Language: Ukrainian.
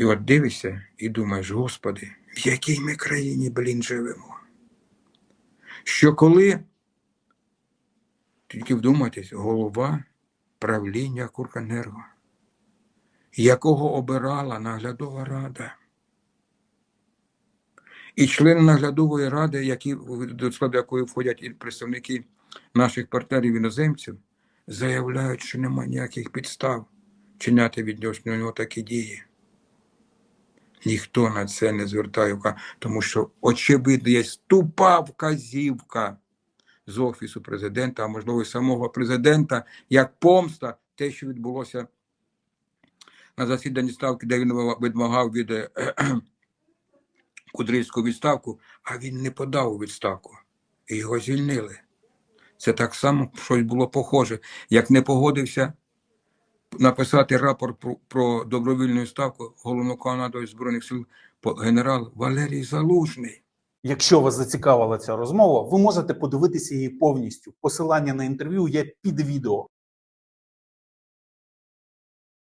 І от дивишся і думаєш, Господи, в якій ми країні, блін, живемо? Що коли, тільки вдумайтесь, голова правління Курканерго, якого обирала наглядова рада. І члени наглядової ради, які, до складу якої входять і представники наших партнерів іноземців, заявляють, що немає ніяких підстав чиняти відносно нього такі дії. Ніхто на це не звертає увагу, тому що, очевидно, є тупа вказівка з Офісу президента, а можливо, і самого президента, як помста, те, що відбулося на засіданні ставки, де він вимагав від е, Кудрицьку відставку, а він не подав у відставку. І його звільнили. Це так само щось було похоже, як не погодився написати рапорт про, про добровільну ставку головнокомандуючий Збройних сил генерал Валерій Залужний. Якщо вас зацікавила ця розмова, ви можете подивитися її повністю. Посилання на інтерв'ю є під відео.